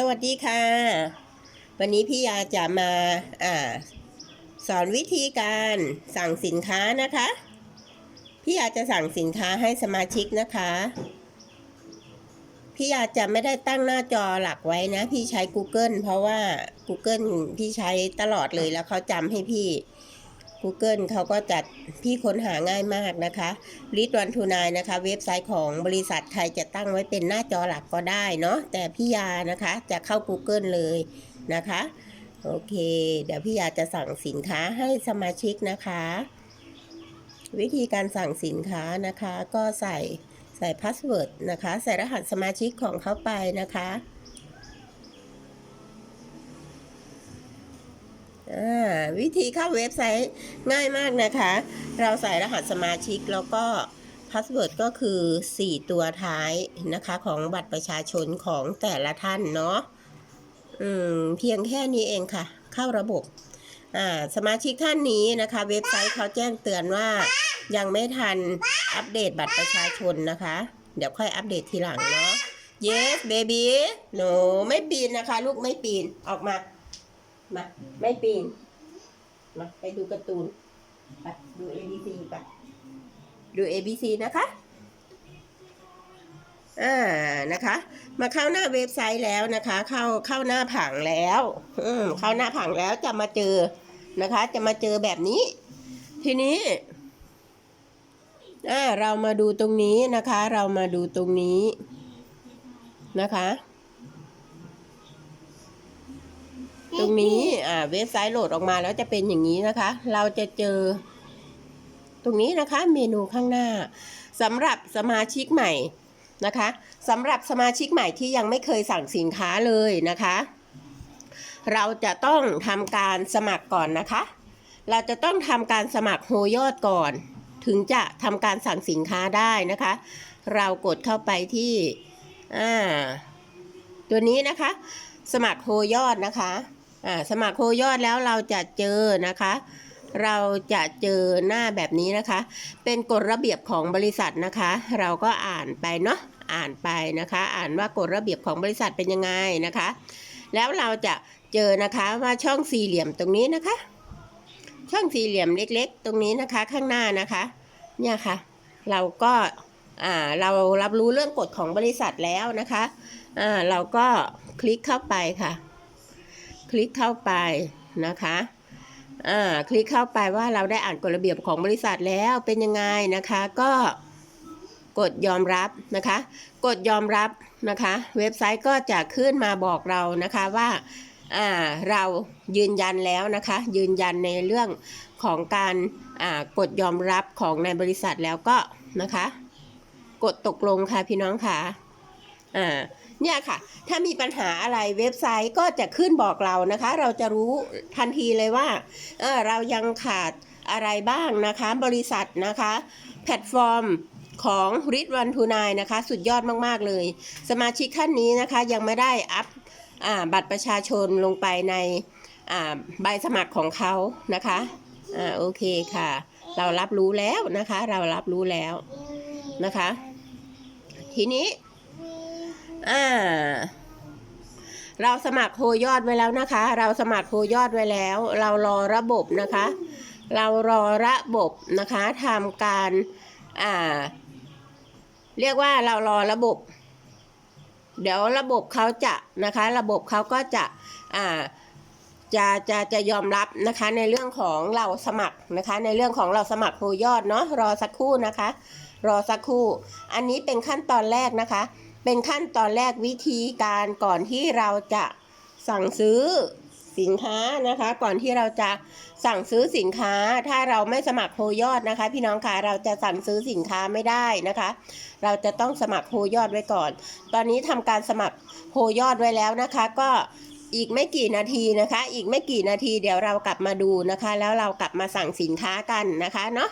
สวัสดีค่ะ วันนี้พี่ยาจะมาอ่าสอนวิธีการสั่งสินค้านะคะ พี่ยาจะสั่งสินค้าให้สมาชิกนะคะ พี่ยาจะไม่ได้ตั้งหน้าจอหลักไว้นะ พี่ใช้ Google เพราะว่า Google พี่ใช้ตลอดเลยแล้วเขาจำให้พี่ Google เขาก็จัดพี่ค้นหาง่ายมากนะคะลิทวันทูนายนะคะ เว็บไซต์ของบริษัทใครจะตั้งไว้เป็นหน้าจอหลักก็ได้เนาะแต่พี่ยานะคะจะเข้า Google เลยนะคะ โอเค เดี๋ยวพี่ยาจะสั่งสินค้าให้สมาชิกนะคะ วิธีการสั่งสินค้านะคะ ก็ใส่ใส่พาสเวิร์ดนะคะ ใส่รหัสสมาชิกของเขาไปนะคะ อ่า วิธีเข้าเว็บไซต์ง่ายมากนะคะ เราใส่รหัสสมาชิกแล้วก็พาสเวิร์ดก็คือ 4 ตัวท้ายนะคะ ของบัตรประชาชนของแต่ละท่านเนาะเพียงแค่นี้เองค่ะ เข้าระบบสมาชิกท่านนี้นะคะ เว็บไซต์เขาแจ้งเตือนว่ายังไม่ทันอัปเดตบัตรประชาชนนะคะ เดี๋ยวค่อยอัปเดตทีหลังเนาะ yes baby no ไม่ปีนนะคะ ลูกไม่ปีนออกมา มาไม่ปีน มาไปดูการ์ตูนไปดู A B C ไปดู A B C นะคะ อ่า นะคะ มาเข้าหน้าเว็บไซต์แล้วนะคะ เข้าเข้าหน้าผังแล้ว อืมเข้าหน้าผังแล้วจะมาเจอนะคะ จะมาเจอแบบนี้ ทีนี้ อ่า เรามาดูตรงนี้นะคะ เรามาดูตรงนี้นะคะ ตรงนี้อ่าเว็บไซต์โหลดออกมาแล้วจะเป็นอย่างนี้นะคะ เราจะเจอ ตรงนี้นะคะ เมนูข้างหน้าสำหรับสมาชิกใหม่นะคะสำหรับสมาชิกใหม่ที่ยังไม่เคยสั่งสินค้าเลยนะคะ เราจะต้องทำการสมัครก่อนนะคะ เราจะต้องทำการสมัครโฮยอดก่อน ถึงจะทำการสั่งสินค้าได้นะคะ เรากดเข้าไปที่อ่าตัวนี้นะคะ สมัครโฮยอดนะคะ สมัครโฮยอดแล้วเราจะเจอนะคะ เราจะเจอหน้าแบบนี้นะคะ เป็นกฎระเบียบของบริษัทนะคะ เราก็อ่านไปเนาะอ่านไปนะคะ อ่านว่ากฎระเบียบของบริษัทเป็นยังไงนะคะ แล้วเราจะเจอนะคะว่าช่องสี่เหลี่ยมตรงนี้นะคะ ช่องสี่เหลี่ยมเล็ก ๆ ตรงนี้นะคะข้างหน้านะคะ เนี่ยค่ะ เราก็อ่าเรารับรู้เรื่องกฎของบริษัทแล้วนะคะอ่าเราก็คลิกเข้าไปค่ะ คลิกเข้าไปนะคะอ่าคลิกเข้าไปว่าเราได้อ่านกฎระเบียบของบริษัทแล้วเป็นยังไงนะคะ ก็กดยอมรับนะคะ กดยอมรับนะคะ เว็บไซต์ก็จะขึ้นมาบอกเรานะคะว่าอ่าเรายืนยันแล้วนะคะ ยืนยันในเรื่องของการอ่ากดยอมรับของในบริษัทแล้วก็นะคะ กดตกลงค่ะพี่น้องค่ะ อ่าเนี่ยค่ะ ถ้ามีปัญหาอะไรเว็บไซต์ก็จะขึ้นบอกเรานะคะ เราจะรู้ทันทีเลยว่าเออเรายังขาดอะไรบ้างนะคะ บริษัทนะคะ แพลตฟอร์มของริทวันทูนายนะคะ สุดยอดมาก ๆ เลย สมาชิกท่านนี้นะคะยังไม่ได้อัพอ่าบัตรประชาชนลงไปในอ่าใบสมัครของเขานะคะอ่าโอเคค่ะ เรารับรู้แล้วนะคะ เรารับรู้แล้วนะคะ ทีนี้ อ่า เราสมัครโฮยอดไว้แล้วนะคะ เราสมัครโฮยอดไว้แล้ว เรารอระบบนะคะ เรารอระบบนะคะทำการอ่า เรียกว่าเรารอระบบ เดี๋ยวระบบเขาจะนะคะ ระบบเขาก็จะอ่าจะจะจะยอมรับนะคะในเรื่องของเราสมัครนะคะ ในเรื่องของเราสมัครโฮยอดเนาะรอสักครู่นะคะ รอสักครู่ อันนี้เป็นขั้นตอนแรกนะคะ เป็นขั้นตอนแรกวิธีการก่อนที่เราจะสั่งซื้อสินค้านะคะ ก่อนที่เราจะสั่งซื้อสินค้า ถ้าเราไม่สมัครโฮยอดนะคะ พี่น้องคะเราจะสั่งซื้อสินค้าไม่ได้นะคะ เราจะต้องสมัครโฮยอดไว้ก่อน ตอนนี้ทำการสมัครโฮยอดไว้แล้วนะคะ ก็อีกไม่กี่นาทีนะคะ อีกไม่กี่นาทีเดี๋ยวเรากลับมาดูนะคะ แล้วเรากลับมาสั่งสินค้ากันนะคะเนาะ